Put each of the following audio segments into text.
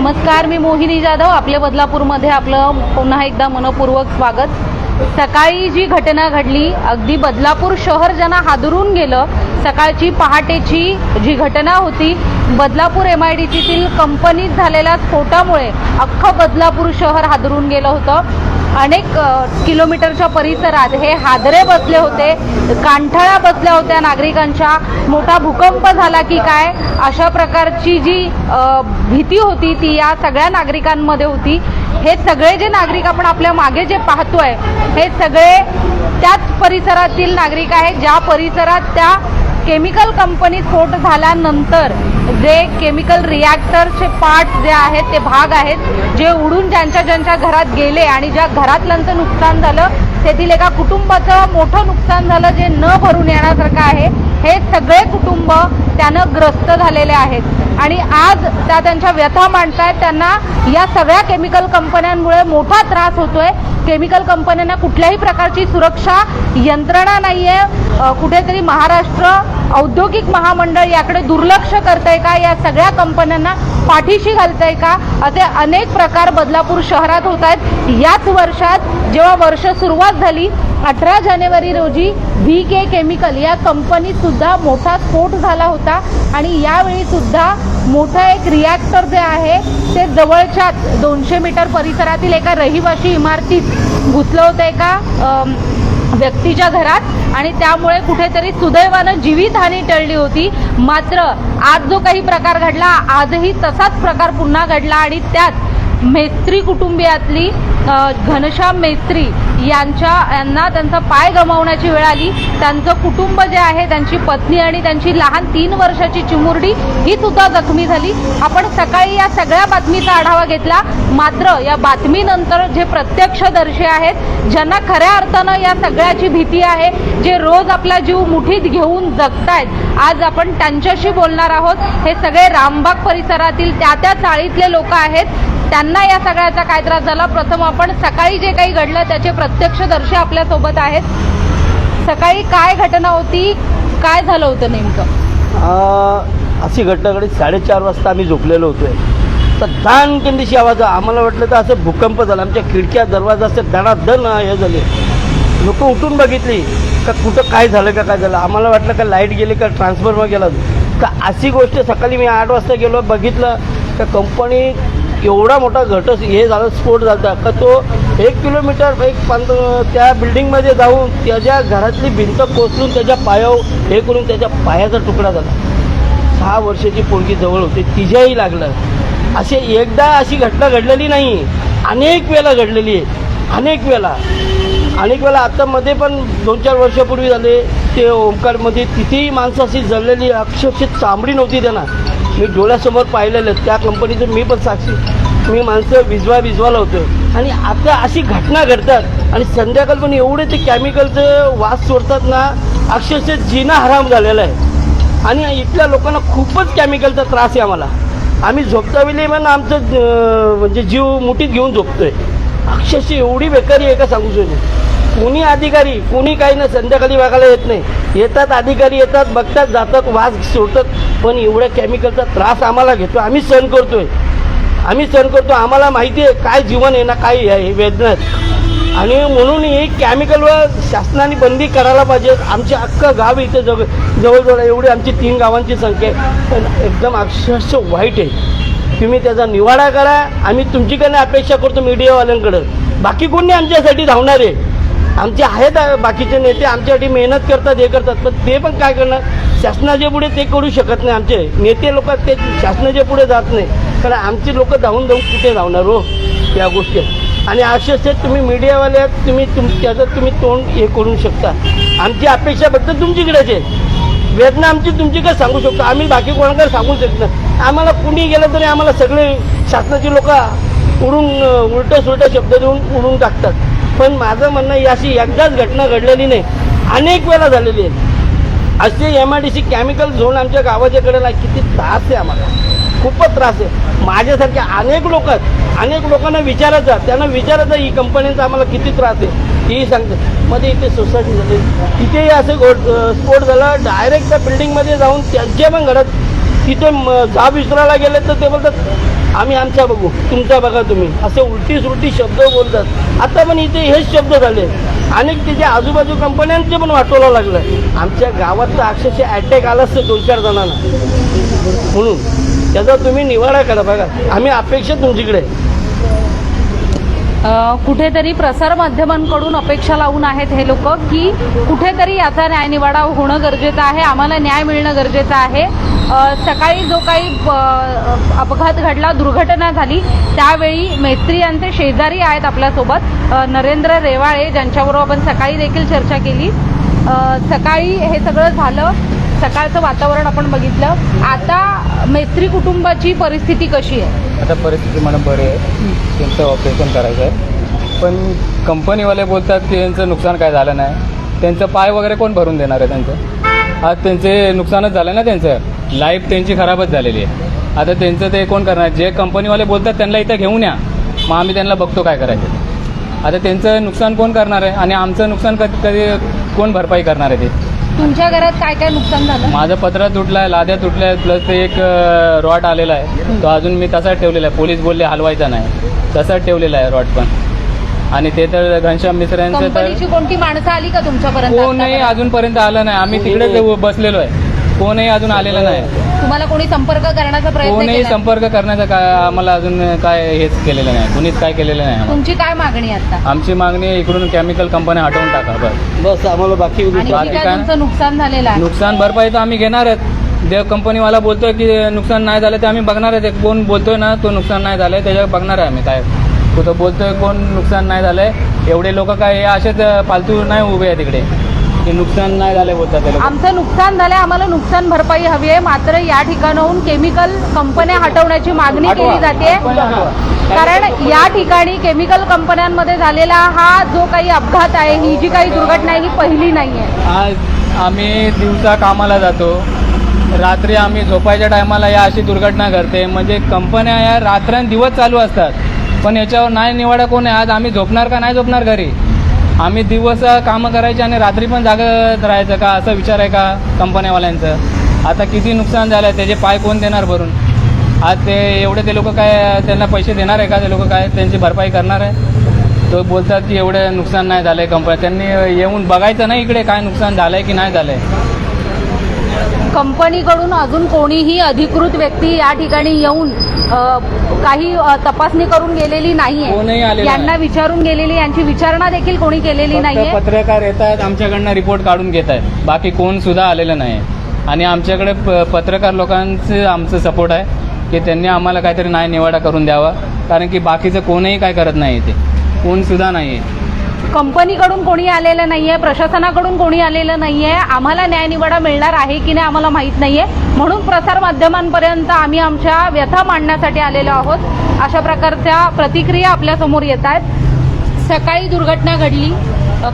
नमस्कार मी मोहिनी जाधव आपल्या बदलापूरमध्ये आपलं पुन्हा एकदा मनपूर्वक स्वागत. सकाळी जी घटना घडली अगदी बदलापूर शहर ज्यांना हादरून गेलं सकाळची पहाटेची जी घटना होती बदलापूर एम आय डी सीतील कंपनीत झालेल्या स्फोटामुळे अख्खं बदलापूर शहर हादरून गेलं होतं. अनेक किलोमीटरच्या परिसरात हे हादरे बसले होते कांठळ्या बसल्या होत्या नागरिकांच्या. मोठा भूकंप झाला की काय? अशा प्रकारची जी भीती होती ती या सगळ्या नागरिकांमध्ये होती. हे सगळे जे नागरिक आपण आपल्या मागे जे पाहतोय हे सगळे त्याच परिसरातील नागरिक आहेत ज्या परिसरात त्या केमिकल कंपनी स्फोट झाल्यानंतर जे केमिकल रिॲक्टरचे पार्ट जे आहेत ते भाग आहेत जे उडून ज्यांच्या ज्यांच्या घरात गेले आणि ज्या घरातल्यांचं नुकसान झालं तेथील एका कुटुंबाचं मोठं नुकसान झालं जे न भरून येण्यासारखं आहे हे सगळे कुटुंब त्यानं ग्रस्त झालेले आहेत. आणि आज त्या त्यांच्या व्यथा मांडतायत त्यांना या सगळ्या केमिकल कंपन्यांमुळे मोठा त्रास होतोय. केमिकल कंपन्यांना कुठल्याही प्रकारची सुरक्षा यंत्रणा नाहीये. आहे कुठेतरी महाराष्ट्र औद्योगिक महामंडळ याकडे दुर्लक्ष करतंय का? या सगळ्या कंपन्यांना पाठीशी घालतंय का? असे अनेक प्रकार बदलापूर शहरात होत आहेत. याच वर्षात जेव्हा वर्ष सुरुवात झाली अठरा जानेवारी रोजी व्ही के केमिकल या कंपनीत सुद्धा मोठा स्फोट झाला होता. आणि यावेळी सुद्धा मोठा एक रिॲक्टर जे आहे ते जवळच्याच दोनशे मीटर परिसरातील एका रहिवाशी इमारतीत घुसलं होतं. एका व्यक्तीच्या घरात आणि त्यामुळे कुठेतरी सुदैवानं जीवितहानी टळली होती. मात्र आज जो काही प्रकार घडला आजही तसाच प्रकार पुन्हा घडला आणि त्यात मेस्त्री कुटुंबियातली घनश्याम मेस्त्री यांच्या यांना त्यांचा पाय गमावण्याची वेळ आली. त्यांचं कुटुंब जे आहे त्यांची पत्नी आणि त्यांची लहान तीन वर्षाची चिमुरडी ही सुद्धा जखमी झाली. आपण सकाळी या सगळ्या बातमीचा आढावा घेतला. मात्र या बातमीनंतर जे प्रत्यक्षदर्शी आहेत ज्यांना खऱ्या अर्थानं या सगळ्याची भीती आहे जे रोज आपला जीव मुठीत घेऊन जगतायत आज आपण त्यांच्याशी बोलणार आहोत. हे सगळे रामबाग परिसरातील त्या त्या चाळीतले लोक आहेत. त्यांना या सगळ्याचा काय त्रास झाला? प्रथम आपण सकाळी जे काही घडलं त्याचे प्रत्यक्षदर्शी आपल्यासोबत आहेत. सकाळी काय घटना होती? काय झालं होतं नेमकं? अशी घटना घडी साडेचार वाजता आम्ही झोपलेलो होतोय. तर दान कंदिशी आवाज आम्हाला वाटलं तर असं भूकंप झाला. आमच्या खिडक्या दरवाजा असे दणादण हे झाले. लोक उठून बघितली का कुठं काय झालं का काय झालं. आम्हाला वाटलं का लाइट गेली का ट्रान्सफॉर्मर गेला. तर अशी गोष्ट सकाळी मी आठ वाजता गेलो बघितलं का कंपनी एवढा मोठा घटस हे झालं स्फोट झाला का तो एक किलोमीटर एक पंध त्या बिल्डिंगमध्ये जाऊन त्याच्या घरातली भिंत कोसळून त्याच्या पायावर हे करून त्याच्या पायाचा तुकडा झाला. सहा वर्षाची पोरगी जवळ होती तिच्याही लागलं. असे एकदा अशी घटना घडलेली नाही. अनेक वेळा घडलेली आहे. अनेक वेळा अनेक वेळा आत्तामध्ये पण दोन चार वर्षापूर्वी झाले ते ओंकारमध्ये तिथेही माणसं अशी जळलेली अक्षरशः चांबडी नव्हती त्यांना. मी डोळ्यासमोर पाहिलेलं त्या कंपनीचं मी पण साक्षी. मी माणसं विजवा विजवाला होतो. आणि आता अशी घटना घडतात. आणि संध्याकाळ पण एवढे ते केमिकलचं वास सोडतात ना अक्षरशः जीना हराम झालेला आहे. आणि इथल्या लोकांना खूपच केमिकलचा त्रास आहे आम्हाला. आम्ही झोपता वेळी आमचं म्हणजे जीव मुठीत घेऊन झोपतोय. अक्षरशः एवढी बेकारी आहे का सांगू शकतो कोणी अधिकारी कोणी काही ना संध्याकाळी बघायला येत नाही. येतात अधिकारी येतात बघतात जातात वास सोडतात. पण एवढ्या केमिकलचा त्रास आम्हाला घेतो. आम्ही सहन करतोय. आम्ही सहन करतो. आम्हाला माहिती आहे काय जीवन आहे ना काय आहे वेदना आणि म्हणून हे केमिकलवर शासनाने बंदी करायला पाहिजे. आमचे अख्खं गाव इथे जवळ जवळजवळ एवढी आमची तीन गावांची संख्या आहे. पण एकदम अक्षरश वाईट आहे. तुम्ही त्याचा निवाडा करा. आम्ही तुमच्याकडनं अपेक्षा करतो मीडियावाल्यांकडं. बाकी कोणी आमच्यासाठी धावणार आहे. आमचे आहेत बाकीचे नेते आमच्यासाठी मेहनत करतात हे करतात. पण ते पण काय करणार? शासनाच्या पुढे ते करू शकत नाही. आमचे नेते लोक ते शासनाच्या पुढे जात नाही. कारण आमचे लोक धावून धावून कुठे धावणार हो? या गोष्टी. आणि अक्षरशः तुम्ही मीडियावाले आहात तुम्ही तुम त्याचं तुम्ही तोंड हे करू शकता. आमची अपेक्षा फक्त तुमच्याकडेच आहे. वेदना आमची तुमची काय सांगू शकतो? आम्ही बाकी कोणाकडे सांगू शकत नाही. आम्हाला कुणी गेलं तरी आम्हाला सगळे शासनाची लोक उडून उलट्या सुलट्या शब्द देऊन उडून टाकतात. पण माझं म्हणणं ही अशी एकदाच घटना घडलेली नाही. अनेक वेळा झालेली आहे. असे M I D C chemical zone आमच्या गावाच्या कडेला किती त्रास आहे आम्हाला. खूपच त्रास आहे. माझ्यासारखे अनेक लोक आहेत. अनेक लोकांना विचारायचं त्यांना विचारायचं ही कंपनीचा आम्हाला किती त्रास आहे? तीही सांगते. मध्ये इथे सोसायटी झाली तिथेही असे घोट स्फोट झाला. डायरेक्ट त्या बिल्डिंगमध्ये जाऊन त्यांच्या पण घरात तिथे म- जाब विसरायला गेले तर ते बोलतात आम्ही आमचा बघू तुमचा बघा तुम्ही. असे उलटी सुलटी शब्द बोलतात. आता पण इथे हेच शब्द झाले. आणि तिथे आजूबाजू कंपन्यांचे पण वाटवलं लागलं. आमच्या गावात तर अक्षरशः अटॅक आला असतं दोन चार जणांना. म्हणून त्याचा तुम्ही निवाडा करा बघा. आम्ही अपेक्षा तुमच्याकडे कुठेतरी प्रसार माध्यमांकडून अपेक्षा लावून आहेत हे लोक की कुठेतरी याचा न्यायनिवाडा होणं गरजेचं आहे आम्हाला न्याय मिळणं गरजेचं आहे. सकाळी जो काही अपघात घडला दुर्घटना झाली त्यावेळी मेस्त्री यांचे शेजारी आहेत आपल्यासोबत नरेंद्र रेवाळे ज्यांच्याबरोबर आपण सकाळी देखील चर्चा केली. सकाळी हे सगळं झालं सकाळचं वातावरण आपण बघितलं. आता मेस्त्री कुटुंबाची परिस्थिती कशी आहे? आता परिस्थिती मला बरी आहे. त्यांचं ऑपरेशन करायचं आहे. पण कंपनीवाले बोलतात की यांचं नुकसान काय झालं नाही. त्यांचं पाय वगैरे कोण भरून देणार आहे त्यांचं? आज त्यांचे नुकसानच झालं ना त्यांचं. लाईफ त्यांची खराबच झालेली आहे. आता त्यांचं ते कोण करणार? जे कंपनीवाले बोलतात त्यांना इथं घेऊन या. मग आम्ही त्यांना बघतो काय करायचं. आता त्यांचं नुकसान कोण करणार आहे? आणि आमचं नुकसान कधी कधी कोण भरपाई करणार आहे ते? तुमच्या घरात काय काय नुकसान झालं? माझं पत्रा तुटला आहे लाद्या तुटल्या प्लस ते एक रॉड आलेला आहे. तो अजून मी तसाच ठेवलेला आहे. पोलीस बोलले हलवायचा नाही. तसाच ठेवलेला आहे रॉड पण. आणि ते तर घनश्याम मिश्र यांचं तर कंपनीची कोणती माणसं आली का तुमच्यापर्यंत कोणही आतापर्यंत? अजूनपर्यंत आलं नाही. आम्ही तिकडेच बसलेलो आहे. कोणही अजून आलेलं नाही. तुम्हाला कोणी संपर्क करण्याचा प्रयत्न कोणीही केला संपर्क करण्याचं काय आम्हाला अजून काय हेच केलेलं नाही. कुणीच काय केलेलं नाही आम्हाला. तुमची काय मागणी आहे आता आमची मागणी आहे इकडून केमिकल कंपन्या हटवून टाका बस. बस आम्हाला बाकी आणि बाकी जे काय काय? तुमचं नुकसान झालेलं आहे? नुकसान भरपाई तर आम्ही घेणारच देव कंपनीवाला बोलतोय की नुकसान नाही झालं ते आम्ही बघणार आहे कोण बोलतोय ना तो नुकसान नाही झालंय त्याच्यावर बघणार आहे आम्ही काय कुठं बोलतोय कोण नुकसान नाही झालंय. एवढे लोक काय हे असेच फालतू नाही उभे आहे तिकडे की नुकसान नाही झालंय बोलतात ते लोक. आमचं नुकसान झालंय आम्हाला नुकसान भरपाई हवी आहे. मात्र या ठिकाणाहून केमिकल कंपन्या हटवण्याची मागणी केली जाते. कारण या ठिकाणी केमिकल कंपन्यांमध्ये झालेला हा जो काही अपघात आहे ही जी काही दुर्घटना आहे ही पहिली नाही आहे. आज आम्ही दिवसा कामाला जातो. रात्री आम्ही झोपायच्या टायमाला या अशी दुर्घटना घडते. म्हणजे कंपन्या या रात्रंदिवस चालू असतात. पण याच्यावर नाही निवाडा कोण आहे? आज आम्ही झोपणार का? नाही झोपणार घरी? आम्ही दिवस कामं करायची आणि रात्री पण जागत राहायचं का? असा विचार आहे का कंपन्यावाल्यांचं? आता किती नुकसान झालं आहे? त्याचे पाय कोण देणार भरून? आज ते एवढे ते लोक काय त्यांना पैसे देणार आहे का? ते लोक काय त्यांची भरपाई करणार आहे? तो बोलतात की एवढं नुकसान नाही झालं आहे कंपन्या त्यांनी येऊन बघायचं नाही इकडे काय नुकसान झालं आहे की नाही झालं आहे कंपनीकडून अजून कोणीही अधिकृत व्यक्ती या ठिकाणी येऊन काही तपासणी करून गेलेली नाहीये. यांना नाही. विचारून गेलेली यांची विचारणा देखील कोणी केलेली नाहीये. पत्रकार येतात आमच्याकडनं रिपोर्ट काढून घेत आहेत बाकी कोण सुद्धा आलेलं नाही. आणि आमच्याकडे पत्रकार लोकांचं आमचं सपोर्ट आहे की त्यांनी आम्हाला काहीतरी न्याय निवाडा करून द्यावा. कारण की बाकीचं कोणही काय करत नाही इथे कोण सुद्धा नाही कंपनीकडून कोणी आलेलं नाहीये प्रशासनाकडून कोणी आलेलं नाहीये आम्हाला न्यायनिवाडा मिळणार आहे की नाही आम्हाला माहीत नाहीये. म्हणून प्रसार माध्यमांपर्यंत आम्ही आमच्या व्यथा मांडण्यासाठी आलेलो आहोत. अशा प्रकारच्या प्रतिक्रिया आपल्यासमोर येत आहेत. सकाळी दुर्घटना घडली.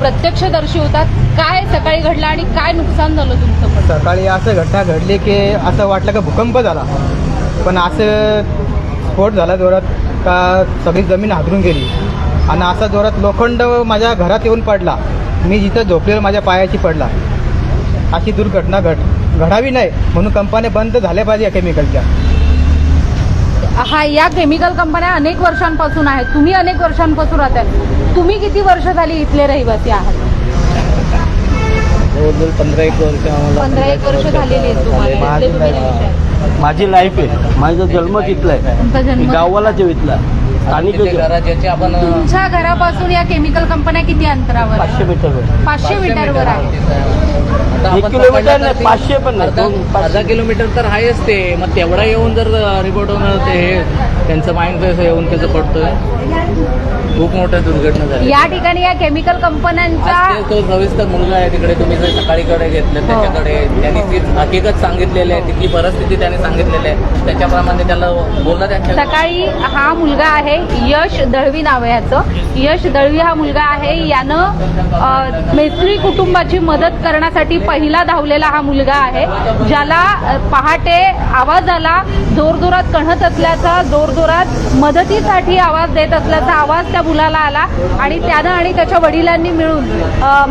प्रत्यक्षदर्शी होतात. काय सकाळी घडलं आणि काय नुकसान झालं तुमचं सकाळी असं घटना घडली की असं वाटलं का भूकंप झाला. पण असं स्फोट झाला जोरात का सगळी जमीन हादरून गेली. आणि असा जोरात लोखंड माझ्या घरात येऊन पडला. मी जिथं झोपलेलो माझ्या पायाची पडला. अशी दुर्घटना घड घडावी नाही म्हणून कंपन्या बंद झाल्या पाहिजे या केमिकलच्या हा या केमिकल कंपन्या अनेक वर्षांपासून आहेत. तुम्ही अनेक वर्षांपासून राहताय. तुम्ही किती वर्ष झाली इथले रहिवासी आहात? जवळजवळ पंधरा एक वर्ष पंधरा एक वर्ष झालेली तुम्हाला. माझी लाईफ आहे. माझा जन्म तिथला आहे. गावालाच आहे. इथला आणि ज्याचे आपण तुमच्या घरापासून या केमिकल कंपन्या किती अंतरावर? पाचशे? मीटरवर पाचशे मीटरवर आहे. एक किलोमीटर नाही, पाचशे पण नाही, अर्धा दोन, पाचशे. अर्धा किलोमीटर तर आहेच ते. मग तेवढा येऊन जर रिपोर्ट होणार ते हे त्यांचं माइंड कसं येऊन त्याचं पडतोय. खूप मोठ्या दुर्घटना झाली. या ठिकाणी या केमिकल कंपन्यांच्या आज ते तो सविस्तर मुलगा आहे तिकडे तुम्ही जे सकाळीकडे घेतलं हो. त्याच्याकडे त्यांनी ती हकीकत सांगितलेली आहे तिथली परिस्थिती त्याने सांगितलेली आहे. त्याच्याप्रमाणे त्याला बोलला त्यांच्या सकाळी हा मुलगा आहे यश दळवी नाव आहे याचं यश दळवी हा मुलगा आहे. यानं मेस्त्री कुटुंबाची मदत करण्यासाठी पहिला धावलेला हा मुलगा आहे ज्याला पहाटे आवाजाला जोरजोरात कणत असल्याचा जोरजोरात मदतीसाठी आवाज देत असल्याचा आवाज त्या मुलाला आला आणि त्यानं आणि त्याच्या वडिलांनी मिळून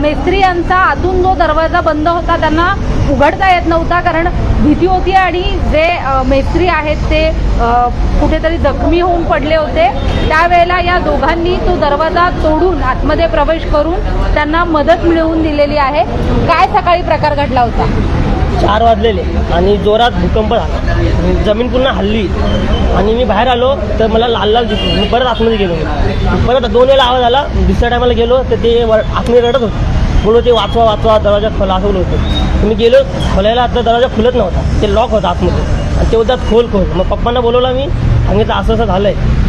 मेस्त्री यांचा आतून जो दरवाजा बंद होता त्यांना उघडता येत नव्हता कारण भीती होती आणि जे मेस्त्री आहेत ते कुठेतरी जखमी होऊन पडले होते. त्यावेळेला या दोघांनी तो दरवाजा तोडून आतमध्ये प्रवेश करून त्यांना मदत मिळवून दिलेली आहे. काय सकाळी प्रकार घडला होता? चार वाजलेले आणि जोरात भूकंप झाला. जमीन पुन्हा हल्ली. आणि मी बाहेर आलो तर मला लाल लाल दिसलो. मी परत आतमध्ये गेलो. परत दोन वेळा आवाज आला. दुसऱ्या टायमाला गेलो तर ते वर- आतमध्ये रडत होते. बोलो ते वाचवा वाचवा दरवाजा खोला असं बोलत होते. मी गेलो खोलायला आता दरवाजा खुलत नव्हता. ते लॉक होता आतमध्ये. आणि ते होतात खोल खोल. मग पप्पांना बोलवला मी. सांगितलं असं असं झालं आहे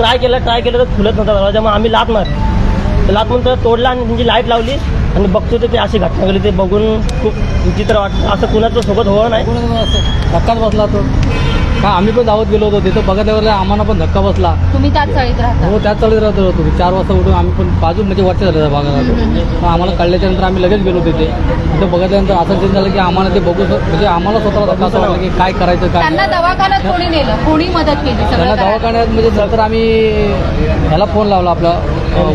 ट्राय केला ट्राय केलं तर खुलत नव्हता दरवाजा. मग आम्ही लात मारली. लात म्हणून तोडला आणि त्यांची लाइट लावली आणि बघतो ते अशी घटना घडली. ते बघून खूप विचित्र वाटतं असं कुणाचं सोबत होणं नाही. धक्काच बसला तो. का आम्ही पण धावत गेलो होतो. तिथं बघत आम्हाला पण धक्का बसला. तुम्ही त्याच चाळीत राहता. हो त्याच चालत राहतो होतो चार वाजता उठून आम्ही पण बाजू म्हणजे वरच्या झाल्या भागात राहतो आम्हाला कळल्याच्या नंतर आम्ही लगेच गेलो तिथे. तिथं बघितल्यानंतर असं चेंज झालं की आम्हाला ते बघू म्हणजे आम्हाला स्वतःला धक्का असं वाटलं की काय करायचं काय त्यांना. दवाखान्यात कोणी नेलं? कोणी मदत केली त्यांना? दवाखान्यात म्हणजे नंतर आम्ही ह्याला फोन लावला आपला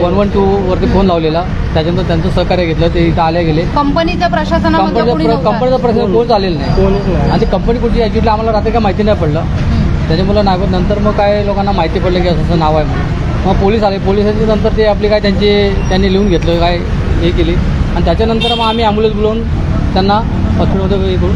वन वन टू वरती फोन लावलेला. त्याच्यानंतर त्यांचं सहकार्य घेतलं ते इथं आले गेले. कंपनीच्या प्रशासनामध्ये कोणी कंपनीचा नव्हतं? कंपनीचा प्रश्न कोण चालेल नाही. आणि ती कंपनी कुठची ॲक्च्युली आम्हाला रात्री काय माहिती नाही पडलं. त्याच्यामुळे नाही नंतर मग काय लोकांना माहिती पडलं की असं असं नाव आहे म्हणून. मग पोलीस आले. पोलिसांची नंतर ते आपली काय त्यांची त्यांनी लिहून घेतलं काय हे केली. आणि त्याच्यानंतर मग आम्ही ॲम्ब्युलन्स बोलवून त्यांना हॉस्पिटलमध्ये हे करून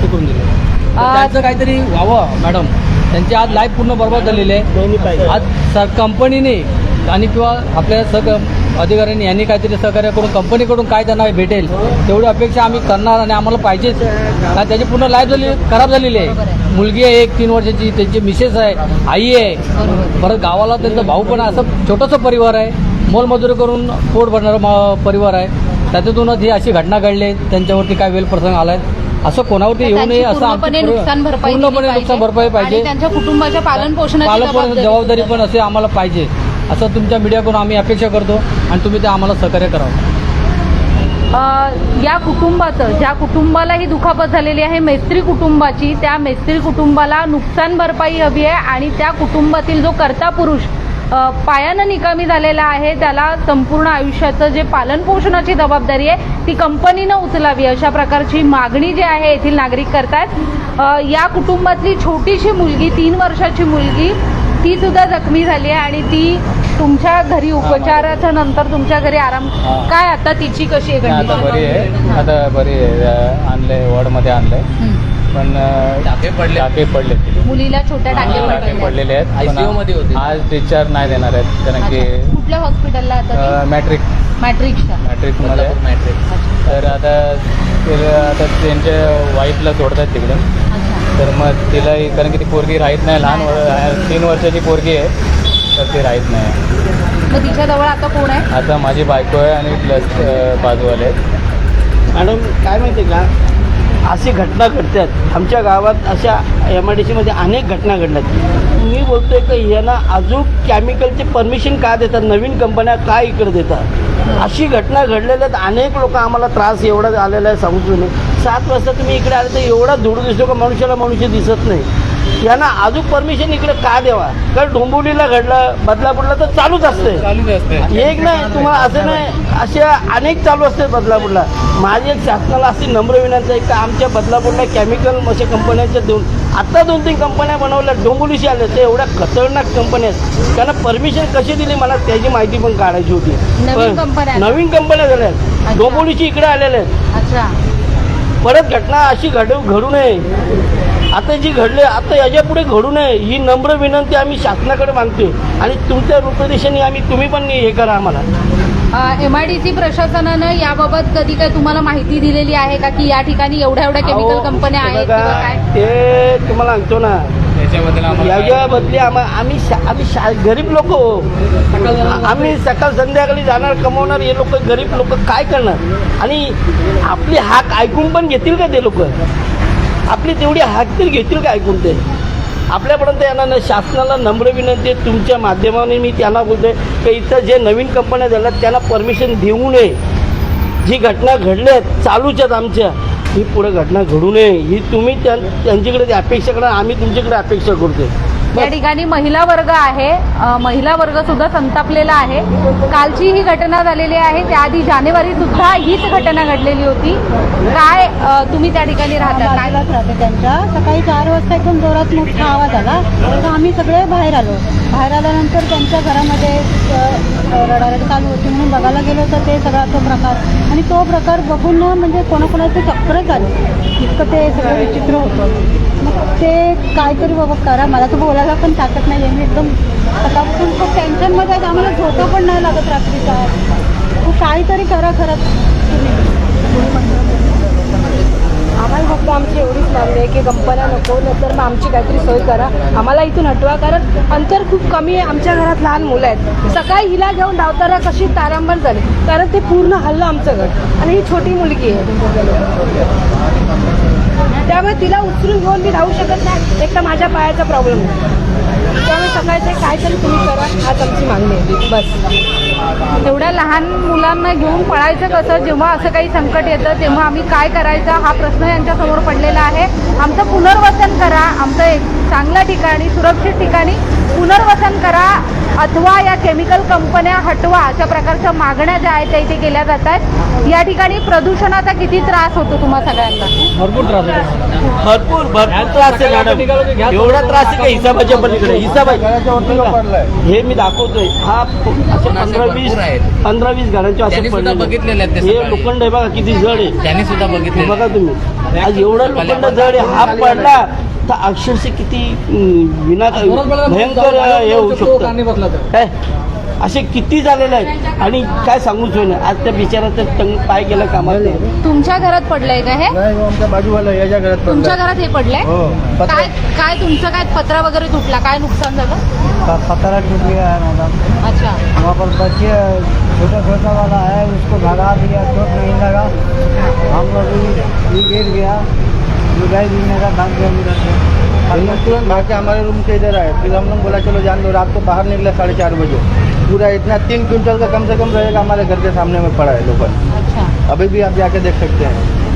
हे करून दिलं. त्यांचं काहीतरी व्हावं मॅडम. त्यांची आज लाईफ पूर्ण बर्बाद झालेली आहे. आज सर कंपनीने आणि किंवा आपल्या सग अधिकाऱ्यांनी यांनी काहीतरी सहकार्य करून कंपनीकडून काय त्यांना भेटेल तेवढी अपेक्षा आम्ही करणार आणि आम्हाला पाहिजेच. त्याची पूर्ण लाईफ झाली खराब झालेली आहे. मुलगी आहे एक तीन वर्षाची त्यांची मिसेस आहे आई आहे परत गावाला त्यांचा भाऊ पण आहे. असं छोटंसं परिवार आहे मोलमजुरी करून पोट भरणारा म- परिवार आहे त्याच्यातूनच ही अशी घटना घडली. त्यांच्यावरती काय वेळ प्रसंग आलाय असं कोणावरती येऊ नये असं पूर्णपणे पूर्ण- नुकसान भरपाई पाहिजे. त्यांच्या कुटुंबाच्या पालन जबाबदारी पण असे आम्हाला पाहिजे असं तुमच्या मीडियाकडून आम्ही अपेक्षा करतो आणि तुम्ही ते आम्हाला सहकार्य करावं या कुटुंबाचं ज्या कुटुंबाला ही दुखापत झालेली आहे मेस्त्री कुटुंबाची त्या मेस्त्री कुटुंबाला नुकसान भरपाई हवी आहे आणि त्या कुटुंबातील जो कर्ता पुरुष पायानं निकामी झालेला आहे त्याला संपूर्ण आयुष्याचं जे पालन पोषणाची जबाबदारी आहे ती कंपनीनं उचलावी अशा प्रकारची मागणी जी आहे येथील नागरिक करतायत. या कुटुंबातली छोटीशी मुलगी तीन वर्षाची मुलगी ती सुद्धा जखमी झाली आहे आणि ती तुमच्या घरी उपचाराच्या नंतर तुमच्या घरी आराम. काय आता तिची कशी आहे आता? बरी आहे आता बरी आहे आणलंय वॉर्डमध्ये आणलंय. पण टाके पडले. टाके पडले मुलीला छोट्या टाके टाके पडलेले आहेत. ICU मध्ये होते. आज डिस्चार्ज नाही देणार आहेत कारण की. कुठल्या हॉस्पिटलला आता मॅट्रिक मॅट्रिक्सच्या मॅट्रिकमध्ये बदलापूर मॅट्रिक तर आता आता त्यांच्या वाईफला सोडतात तिकडं तर मग तिला कारण की ती पोरगी राहत नाही लहान वर- तीन वर्षाची पोरगी आहे तर ती राहत नाही. मग तिच्याजवळ आता कोण आहे? आता माझी बायको आहे आणि प्लस बाजूवाले आहेत. मॅडम काय माहिती आहे का? अशी घटना घडतात. आमच्या गावात अशा एम आय डी सीमध्ये अनेक घटना घडल्यात. मी बोलतोय की यांना अजून केमिकलचे परमिशन का देतात? नवीन कंपन्या का इकडे देतात? अशी घटना घडलेल्या आहेत अनेक लोक आम्हाला त्रास एवढा आलेला आहे सांगतो नाही सात वाजता तुम्ही इकडे आले तर एवढा धूळ दिसतो का? मनुष्याला मनुष्य दिसत नाही. यांना अजून परमिशन इकडे का द्यावा? कारण डोंबिवलीला घडलं बदलापूरला तर चालूच असते. चालूच असते. एक नाही तुम्हाला असं नाही असे अनेक चालू असते बदलापूरला. माझी एक शासनाला अशी नम्र विनंती आहे का आमच्या बदलापूरला केमिकल अशा कंपन्यांच्या दोन आता दोन तीन कंपन्या बनवल्या डोंबोलीशी आल्या ते एवढ्या खतरनाक कंपन्या आहेत. त्यांना परमिशन कशी दिली मला त्याची माहिती पण काढायची होती. नवीन कंपन्या? नवीन कंपन्या झाल्या आहेत. डोंबोलीची इकडे आलेल्या आहेत. अच्छा. परत घटना अशी घडू घडू नये. आता जी घडली आता याच्यापुढे घडू नये ही नम्र विनंती आम्ही शासनाकडे मागतोय. आणि तुमच्या रूपदेशाने आम्ही तुम्ही पण हे करा आम्हाला. एम आय डी सी प्रशासनानं याबाबत कधी काय तुम्हाला माहिती दिलेली आहे का? की या ठिकाणी एवढ्या एवढ्या केमिकल कंपन्या आहेत बघा, किंवा काय? ते तुम्हाला सांगतो ना. त्याच्याबद्दल आम्हाला याच्या बदली आम्हा आम्ही शा- आम्ही शा- गरीब लोक हो. आम्ही सकाळ संध्याकाळी जाणार कमवणार हे लोक गरीब लोक काय करणार? आणि आपली हाक ऐकून पण घेतील का ते लोक? आपली तेवढी हाकतील घेतील का ऐकून ते? आपल्यापर्यंत येणार नाही. शासनाला नम्र विनंती आहे. तुमच्या माध्यमाने मी त्यांना बोलतोय की इथं जे नवीन कंपन्या झाल्या त्यांना परमिशन देऊ नये. जी घटना घडल्या आहेत चालूच आहेत आमच्या. ही पुढे घटना घडू नये. ही तुम्ही त्यां त्यांच्याकडे ती अपेक्षा करा. आम्ही तुमच्याकडे अपेक्षा करतोय. या ठिकाणी महिला वर्ग आहे. महिला वर्ग सुद्धा संतापलेला आहे. कालची ही घटना झालेली आहे. त्याआधी जानेवारी सुद्धा हीच घटना घडलेली होती. काय तुम्ही त्या ठिकाणी राहता? काय राहते त्यांच्या. सकाळी चार वाजता एकदम जोरात मोठा आवाज आला. तर आम्ही सगळे बाहेर आलो. बाहेर आल्यानंतर त्यांच्या घरामध्ये रडारड चालू होती म्हणून बघायला गेलो तर ते सगळा तो प्रकार. आणि तो प्रकार बघून ना म्हणजे कोणाकोणाचं चक्करच आलं इतकं ते सगळं विचित्र होतं. मग ते काहीतरी बाबा करा मला तर बोलायला पण ताकद नाही आहे. मी एकदम सकाळपासून खूप टेन्शनमध्ये आहे. आम्हाला झोपा पण नाही लागत रात्रीचा. मग काहीतरी करा खरंच. आम्हाला फक्त आमची एवढीच मागणी आहे की कंपन्या नको नंतर मग आमची काहीतरी सोय करा. आम्हाला इथून हटवा कारण अंतर खूप कमी आहे. आमच्या घरात लहान मुलं आहेत. सकाळी हिला घेऊन धावताना कशी तारांबण झाली कारण ते पूर्ण हल्लं आमचं घर. आणि ही छोटी मुलगी आहे. त्यामुळे तिला उचलून घेऊन मी धावू शकत नाही. एक तर माझ्या पायाचा प्रॉब्लेम आहे. त्यामुळे सकाळचे काहीतरी तुम्ही करा आज आमची मागणी आहे. बस. एवढ्या लहान मुलांना घेऊन पळायचं कसं? जेव्हा असं काही संकट येतं तेव्हा आम्ही काय करायचं? हा प्रश्न यांच्यासमोर पडलेला आहे. आमचं पुनर्वसन करा. आमचं एक चांगल्या ठिकाणी सुरक्षित ठिकाणी पुनर्वसन करा अथवा या केमिकल कंपन्या हटवा अशा प्रकारच्या मागण्या ज्या आहेत त्या इथे केल्या जात आहेत. या ठिकाणी प्रदूषणाचा किती त्रास होतो तुम्हा सगळ्यांना? भरपूर त्रास होतो. भरपूर भरपूर त्रास आहे मॅडम एवढा त्रास आहे का हिसाबाच्या पलीकडे? हिसाब आहे हे मी दाखवतोय. हा असे पंधरा वीस. पंधरा वीस घरांचे असे बघितलेले हे. लोखंड आहे बघा किती जड आहे. त्यांनी सुद्धा बघितले बघा तुम्ही. आज एवढं लोखंड जड आहे हा पडला. तर अक्षरशः किती विना भयंकर हे होऊ शकतं. काय? असे किती झालेले आहेत? आणि काय सांगूच होईना आज त्या बिचाराचं टंग पाय गेला कामाला तुमच्या घरात पडलंय का हे? नाही आमच्या बाजूवाला याच्या घरात तुमच्या घरात हे पडलंय? हो काय काय तुमचं काय पत्रा वगैरे तुटला? काय नुकसान झालं? पतरा टूट गया है मैडम अच्छा. वहाँ पर बच्चे छोटा छोटा वाला है उसको भगा दिया चोट नहीं लगा. हम लोग भी गिर गया. लुगाई भी मेरा भाग गया उधर से हम लोग तुरंत भाग के हमारे रूम के इधर आए फिर हम लोग बोला चलो जान दो रात को बाहर निकले साढ़े चार बजे। पूरा इतना तीन क्विंटल का कम से कम रहेगा हमारे घर के सामने में पड़ा है लोकल। अच्छा। अभी भी आप जाके देख सकते हैं।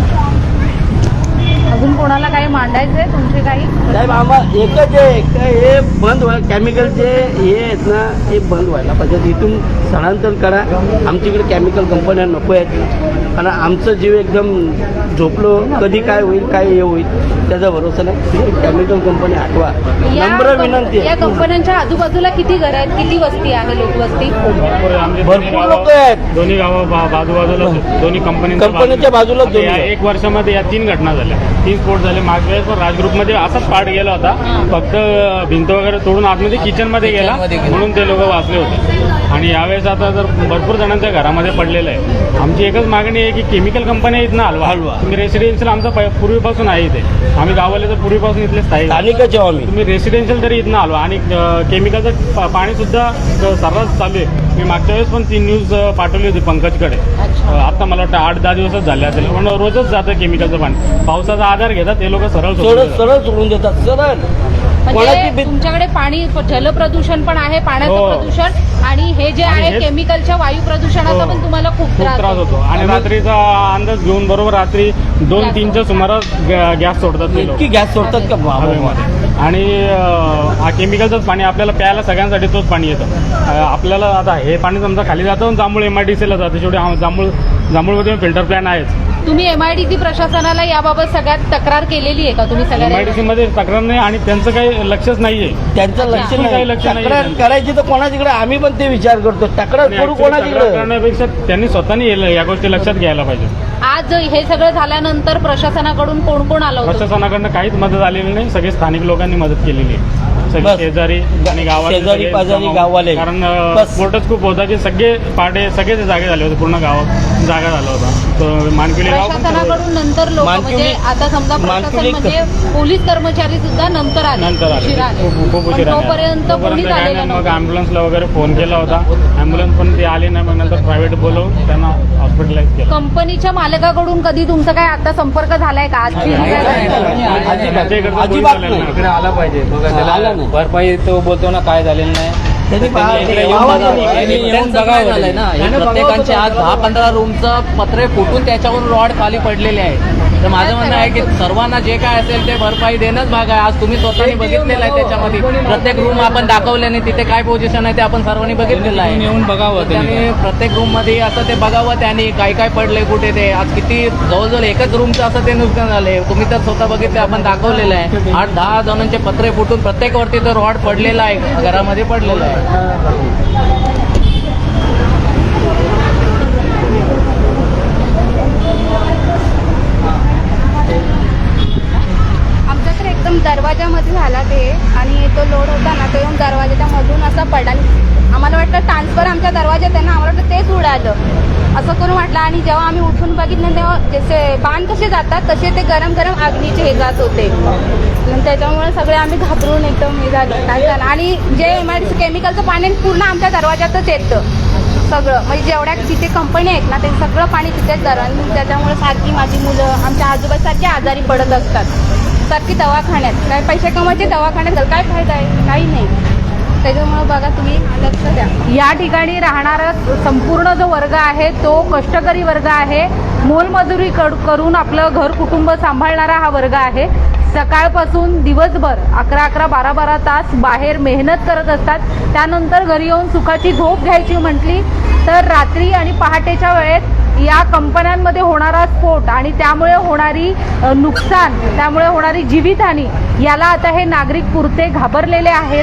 अजून कोणाला काही मांडायचंय? तुमचे काही? साहेब आम्हाला एकच आहे का हे बंद व्हायला केमिकलचे हे आहेत ना हे बंद व्हायला पाहिजे. इथून स्थलांतर करा. आमच्याकडे केमिकल कंपन्या नको आहेत. आणि आमचं जीव एकदम झोपलो. कधी काय होईल काय हे होईल त्याचा भरोसा नाही. केमिकल कंपनी या नम्र विनंती या आहे कंपन्यांच्या आजूबाजूला किती घर आहेत किती वस्ती आहे लोकवस्ती? भरपूर लोक आहेत. दोन्ही गावं बा- बाजूबाजूला दोन्ही कंपन्यांच्या कंपनीच्या दोन्ही. एक वर्षामध्ये या तीन घटना झाल्या. तीन स्फोट झाले. मागच्या वेळेस राजग्रुपमध्ये असाच पार्ट गेला होता. फक्त भिंत वगैरे तोडून आतमध्ये किचनमध्ये गेला. म्हणून ते लोक वाचले होते. आणि यावेळेस आता जर भरपूर जणांच्या घरामध्ये पडलेलं आहे. आमची एकच मागणी आहे की केमिकल कंपन्या इथनं हलवा. हलवा. तुम्ही रेसिडेन्शियल आमचा पै- पूर्वीपासून आहे इथे. आम्ही गावाला तर पूर्वीपासून इथले स्थायिक आहोत. स्थानिकच आहो आम्ही. तुम्ही रेसिडेन्शियल तरी इथनं आलो. आणि केमिकलचं पा- पाणी सुद्धा क- सर्रास चालू आहे. मी मागच्या वेळेस पण ती न्यूज अ, पाठवली होती पंकजकडे. अ, आता मला वाटतं आठ दहा दिवसच झाले असेल. पण रोजच जातं केमिकलचं पाणी. पावसाचा आधार घेतात ते लोक सरळ सोडून सरळ देतात. सरळ सोडून देतात. सरळ. म्हणजे तुमच्याकडे पाणी जलप्रदूषण पण आहे पाण्याचं हो. प्रदूषण. आणि हे जे आहे केमिकलच्या वायू प्रदूषणाचा हो. पण तुम्हाला खूप खूप त्रास होतो. आणि रात्रीचा अंदाज घेऊन बरोबर रात्री दोन तीनच्या सुमारास गॅस सोडतात इतकी गॅस सोडतात का? बाबा हवेमध्ये आणि हा केमिकलचंच पाणी आपल्याला प्यायला सगळ्यांसाठी तोच पाणी येतं. आपल्याला आता हे पाणी समजा खाली जातं जांभूळ एम आय डी सीला जातं. शेवटी जांभूळ जांभूळमध्ये फिल्टर प्लॅन आहेच. तुम्ही एमआयडीसी प्रशासनाला याबाबत सगळ्यात तक्रार केलेली आहे का तुम्ही सगळ्या सीमध्ये तक्रार नाही आणि त्यांचं काही लक्षच नाहीये. त्यांचं लक्ष काही नाही. लक्ष नाही तक्रार. करायची तर कोणाच्याकडे आम्ही पण ते विचार करतो. तक्रार आणि करू actually तक्रार कोणाच्याकडे करण्यापेक्षा त्यांनी स्वतःनी हे- या गोष्टी लक्षात घ्यायला पाहिजे. आज हे सगळं झाल्यानंतर प्रशासनाकडून कोण कोण आलं होतं? प्रशासनाकडनं काहीच मदत आलेली नाही. सगळे स्थानिक लोकांनी मदत केलेली आहे. सगळे बस. शेजारी आणि गावात शेजारी, पाजारी, गाववाले. कारण बस. स्फोटच खूप होता की सगळे पाडे सगळे ते जागे झाले होते पूर्ण गावात. जागा झाला होता. तर मानकिवली गाव पण सर्व- प्रशासनाकडून नंतर लोक म्हणजे आता समजा प्रशासन म्हणजे पोलीस कर्मचारी सुद्धा नंतर आले. नंतर आले. उशिरा आले. खूप खूप पण उशिरा आले. तोपर्यंत कोणीच काय आलेलं नाही मग नव्हतं. ॲम्ब्युलन्सला वगैरे फोन केला होता. ॲम्ब्युलन्स पण ते आले नाही मग नंतर प्रायव्हेट बोलवून त्यांना हॉस्पिटलाइज केलं. कंपनीच्या मालकाकडून कधी तुमचा काय आता संपर्क झालाय का? आजची जी काय आमच्या इकडचं कोणी अजिबात झालेलं नाही. इकडे आला पाहिजे. बघा आला त्याला नाही. भरपाई तो बोलतो ना काय झालेलं नाही. त्यांनी त्यांनी इकडे येऊन आवाज बघावं. नाही. त्यांनी येऊन त्यांचं काय बघावं झालंय ना हे त्याने प्रत्येकांचे आज दहा पंधरा रूमचं पत्रे फुटून त्याच्यावरून रॉड खाली पडलेले आहे तर माझं म्हणणं आहे की सर्वांना जे काय असेल ते भरपाई देणंच भाग आहे. आज तुम्ही स्वतःनी बघितलेलं आहे त्याच्यामध्ये. प्रत्येक रूम आपण दाखवल्याने तिथे काय पोझिशन आहे ते आपण सर्वांनी बघितलेलं आहे. येऊन बघावं त्यांनी. प्रत्येक रूममध्ये असं ते बघावं त्याने. काय काय पडलंय कुठे ते. आज किती जवळजवळ एकच रूमचं असं ते नुकसान झालंय. तुम्ही तर स्वतः बघितले आपण दाखवलेलं आहे. आठ दहा जणांचे पत्रे फुटून प्रत्येक वरती तो रॉड पडलेला आहे. घरामध्ये पडलेला आहे आमच्या तर एकदम दरवाजामध्ये झाला ते आणि तो लोड होता ना तो येऊन दरवाजाच्या मधून असा पडला. आणि आम्हाला वाटलं ट्रान्सफर आमच्या दरवाजात आहे ना आम्हाला वाटलं तेच उडालं. असं करून वाटलं आणि जेव्हा आम्ही उठून बघितलं तेव्हा जसे पान कसे जातात तसे ते गरम गरम अग्नीचे हे जात होते. त्याच्यामुळे सगळे आम्ही घाबरून एकदम हे झालं. झालं? आणि जे म्हणजे केमिकलचं पाणी पूर्ण आमच्या दरवाजातच येतं. सगळं. म्हणजे जेवढ्या तिथे कंपनी आहेत ना ते सगळं पाणी तिथेच दर त्याच्यामुळे सारखी माझी मुलं आमच्या आजोबासारखी आजारी पडत असतात. सारखी दवाखान्यात. काय पैसे कमायचे दवाखान्यात काय फायदा आहे? काही नाही. त्याच्यामुळे बघा तुम्ही लक्ष द्या. या ठिकाणी राहणारा संपूर्ण जो वर्ग आहे तो कष्टकरी वर्ग आहे. मोलमजुरी कड- करून आपलं घर कुटुंब सांभाळणारा हा वर्ग आहे. सकाळपासून दिवसभर अकरा अकरा बारा बारा तास बाहेर मेहनत करत असतात. त्यानंतर घरी येऊन सुखाची झोप घ्यायची म्हटली तर रात्री आणि पहाटेच्या वेळेत या कंपन्यांमध्ये होणारा स्फोट आणि त्यामुळे होणारी नुकसान त्यामुळे होणारी जीवितहानी याला आता हे नागरिक पुरते घाबरलेले आहे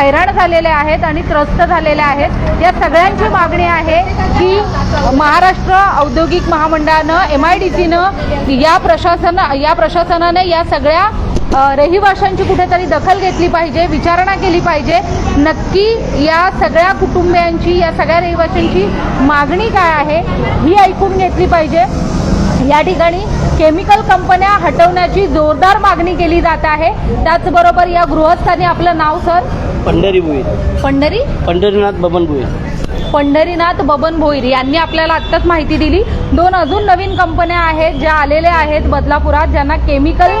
हैराण झालेले आहेत आणि त्रस्त झालेले आहेत. या सगळ्यांची मागणी आहे की महाराष्ट्र औद्योगिक महामंडळानं एम आय डी सीनं या प्रशासन या प्रशासनाने या सगळ्या रहिवाशांची कुठेतरी दखल घेतली पाहिजे विचारणा केली पाहिजे. नक्की या सगळ्या कुटुंबियांची या सगळ्या रहिवाशांची मागणी काय आहे ही ऐकून घेतली पाहिजे. या ठिकाणी केमिकल कंपन्या हटवण्याची जोरदार मागणी केली जात आहे. त्याचबरोबर या गृहस्थांनी आपलं नाव सर? पंढरी भुईर. पंढरी? पंढरीनाथ बबन भुईर. पंढरीनाथ बबन भोईर यांनी आपल्याला आत्ताच माहिती दिली. दोन अजून नवीन कंपन्या आहेत ज्या आलेल्या आहेत बदलापुरात ज्यांना केमिकल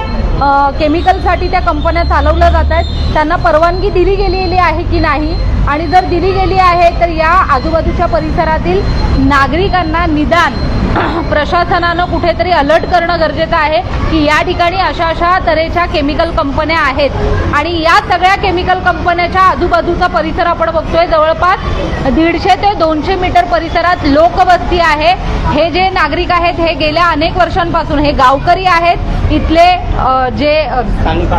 केमिकलसाठी त्या कंपन्या चालवल्या जात आहेत. त्यांना परवानगी दिली गेलेली आहे की नाही? आणि जर दिली गेली आहे तर या आजूबाजूच्या परिसरातील नागरिकांना निदान प्रशासनानं कुठेतरी अलर्ट करणं गरजेचं आहे की या ठिकाणी अशा अशा तऱ्हेच्या केमिकल कंपन्या आहेत. आणि या सगळ्या केमिकल कंपन्याच्या आजूबाजूचा परिसर आपण बघतोय. जवळपास दीडशे ते दोनशे मीटर परिसरात लोकवस्ती आहे. हे जे नागरिक आहेत हे गेल्या अनेक वर्षांपासून हे गावकरी आहेत. इथले जे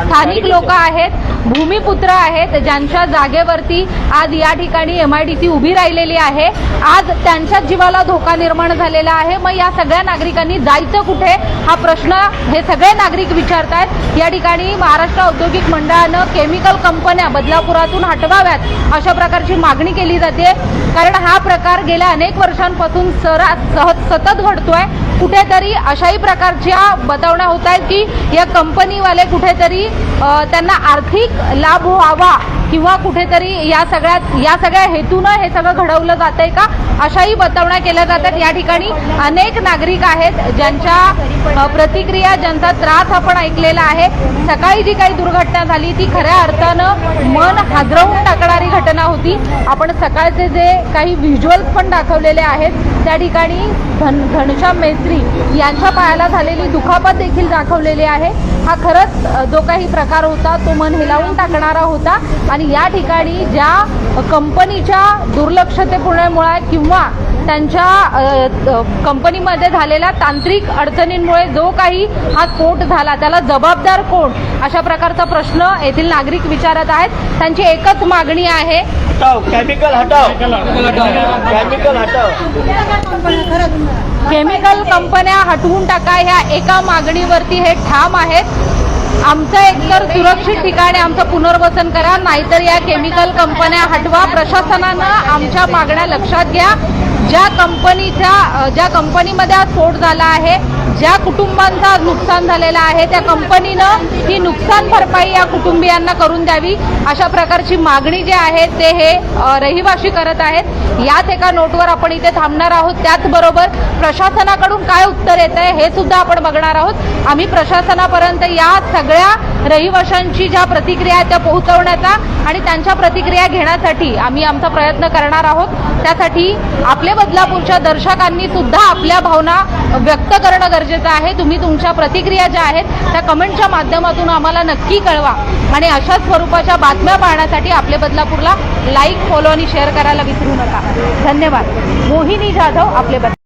स्थानिक लोक आहेत भूमिपुत्र आहेत ज्यांच्या जागेवरती आज या ठिकाणी एम आय डी उभी राहिलेली आहे. आज त्यांच्याच जीवाला धोका निर्माण झालेला आहे. मग या सगळ्या नागरिकांनी जायचं कुठे? हा प्रश्न हे सगळे नागरिक विचारतायत. या ठिकाणी महाराष्ट्र औद्योगिक मंडळानं केमिकल कंपन्या बदलापुरातून हटवाव्यात अशा प्रकारची मागणी केली जाते. कारण हा प्रकार गेल्या अनेक वर्षांपासून सरा सहज सतत घडतोय. कुठेतरी अशाही प्रकारच्या बतावण्या होत आहेत की या कंपनीवाले कुठेतरी त्यांना आर्थिक लाभ व्हावा किंवा कुठेतरी या सगळ्यात या सगळ्या हेतूनं हे सगळं घडवलं जातंय का? अशाही बतावण्या केल्या जातात. या ठिकाणी अनेक नागरिक आहेत ज्यांच्या प्रतिक्रिया ज्यांचा त्रास आपण ऐकलेला आहे. सकाळी जी काही दुर्घटना झाली ती खऱ्या अर्थानं मन हादरवून टाकणारी घटना होती. आपण सकाळचे जे काही व्हिज्युअल्स पण दाखवलेले आहेत त्या ठिकाणी घन घनश्याम मेस्त्री यांच्या पायाला झालेली दुखापत देखील दाखवलेली आहे. हा खरंच जो काही प्रकार होता तो मन हिलावून टाकणारा होता. आणि या ठिकाणी ज्या कंपनीच्या दुर्लक्षतेमुळे किंवा त्यांच्या कंपनीमध्ये झालेल्या तांत्रिक अडचणींमुळे जो काही हा स्फोट झाला त्याला जबाबदार कोण? अशा प्रकारचा प्रश्न येथील नागरिक विचारत आहेत. त्यांची एकच मागणी आहे. केमिकल हटाव. केमिकल हटाव. केमिकल कंपन्या हटवून टाका ह्या एका मागणीवरती हे ठाम आहेत. आमचं एकतर सुरक्षित ठिकाणी आमचं पुनर्वसन करा नाहीतर या केमिकल कंपन्या हटवा. प्रशासनानं आमच्या मागण्या लक्षात घ्या. ज्या कंपनीच्या ज्या कंपनीमध्ये आज स्फोट झाला आहे ज्या कुटुंबांचा आज नुकसान झालेलं आहे त्या कंपनीनं ही नुकसान भरपाई या कुटुंबियांना करून द्यावी अशा प्रकारची मागणी जी आहे ते हे रहिवाशी करत आहेत. याच एका नोटवर आपण इथे थांबणार आहोत. त्याचबरोबर प्रशासनाकडून काय उत्तर येत आहे हे सुद्धा आपण बघणार आहोत. आम्ही प्रशासनापर्यंत या सगळ्या रहिवाशांची ज्या प्रतिक्रिया आहेत त्या पोहोचवण्याचा आणि त्यांच्या प्रतिक्रिया घेण्यासाठी आम्ही आमचा प्रयत्न करणार आहोत. त्यासाठी आपले बदलापूरच्या दर्शकांनी सुद्धा आपल्या भावना व्यक्त करणं गरजेचं आहे. तुम्ही तुमच्या प्रतिक्रिया ज्या आहेत त्या कमेंटच्या माध्यमातून आम्हाला नक्की कळवा. आणि अशा स्वरूपाच्या बातम्या पाहण्यासाठी आपले बदलापूरला लाईक फॉलो आणि शेअर करायला विसरू नका. धन्यवाद. मोहिनी जाधव आपले बदला